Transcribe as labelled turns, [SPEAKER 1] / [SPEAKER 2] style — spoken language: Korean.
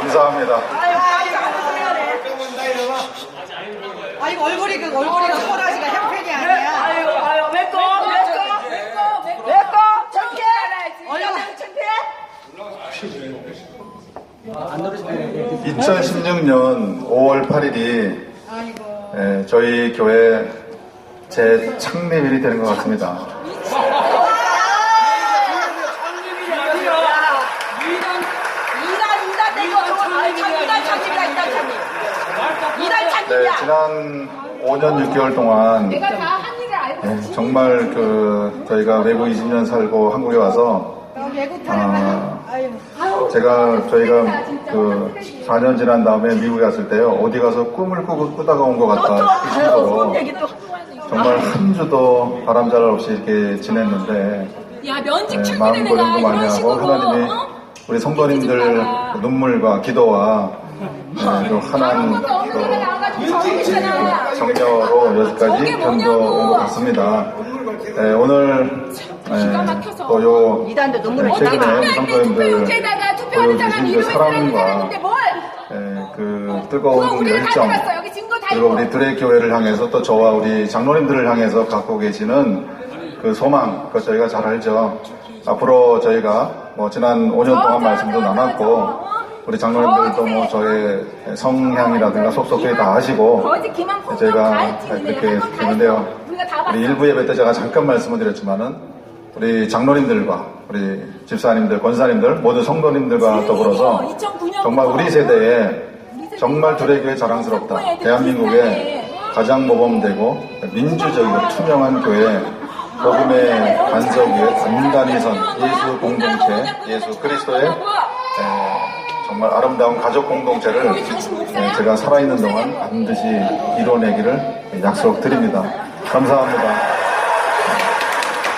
[SPEAKER 1] 감사합니다.
[SPEAKER 2] 아유, 아이고, 얼굴이, 그 얼굴이 그 호라지가 형편이 아니야.
[SPEAKER 3] 아유, 아유, 왜 거? 왜 거? 왜 거? 창피해? 얼마나 창피해?
[SPEAKER 1] 2016년 5월 8일이
[SPEAKER 2] 아이고.
[SPEAKER 1] 저희 교회 제 창립일이 되는 것 같습니다.
[SPEAKER 3] 이단, 이단 내고 저거 아유, 참, 이단 창립이야, 이단 창립. 이단
[SPEAKER 1] 네,
[SPEAKER 3] 창립이야.
[SPEAKER 1] 지난 5년 6개월 동안 네, 정말 그 저희가 외국 20년 살고 한국에 와서? 아. 제가 저희가 그 4년 지난 다음에 미국에 갔을 때요 어디 가서 꿈을 꾸고 꾸다가 온 것 같다
[SPEAKER 3] 또.
[SPEAKER 1] 정말 한 주도 바람잘 없이 이렇게 지냈는데 네,
[SPEAKER 4] 출근에
[SPEAKER 1] 마음
[SPEAKER 4] 내가
[SPEAKER 1] 고생도 많이 하고 하나님이
[SPEAKER 4] 어?
[SPEAKER 1] 우리 성도님들 그 눈물과 기도와 네, 또
[SPEAKER 4] 나와가지고 저기있잖아
[SPEAKER 1] 정녀로 여기까지. 견뎌온 것 같습니다. 네, 오늘
[SPEAKER 4] 막혀서.
[SPEAKER 1] 또요
[SPEAKER 3] 이단도 눈물을
[SPEAKER 1] 최근에
[SPEAKER 4] 투표하는 사람
[SPEAKER 1] 보여주신 그 사랑과? 예, 그 뜨거운 열정 그리고 우리 드레 교회를 향해서 또 저와 우리 장로님들을 향해서 갖고 계시는 그 소망 그 저희가 잘 알죠. 앞으로 저희가 뭐 지난 5년 동안 말씀도 나눴고 우리 장로님들도 뭐 저의 성향이라든가 속속들이 다 아시고
[SPEAKER 4] 했지 근데
[SPEAKER 1] 그렇게 되는데요.
[SPEAKER 4] 봤어
[SPEAKER 1] 우리 일부 예배 때 제가 잠깐 말씀을 드렸지만은 우리 장로님들과 우리 집사님들, 권사님들, 모든 성도님들과 더불어서
[SPEAKER 4] 2009
[SPEAKER 1] 정말 우리 세대에 정말 두레교회 자랑스럽다. 대한민국의 가장 모범되고 민주적이고 투명한 교회 복음의 반석 위에 단단히 선 예수 공동체, 예수 그리스도의 에, 정말 아름다운 가족 공동체를 에, 제가 살아있는 동안 반드시 이뤄내기를 약속드립니다. 감사합니다.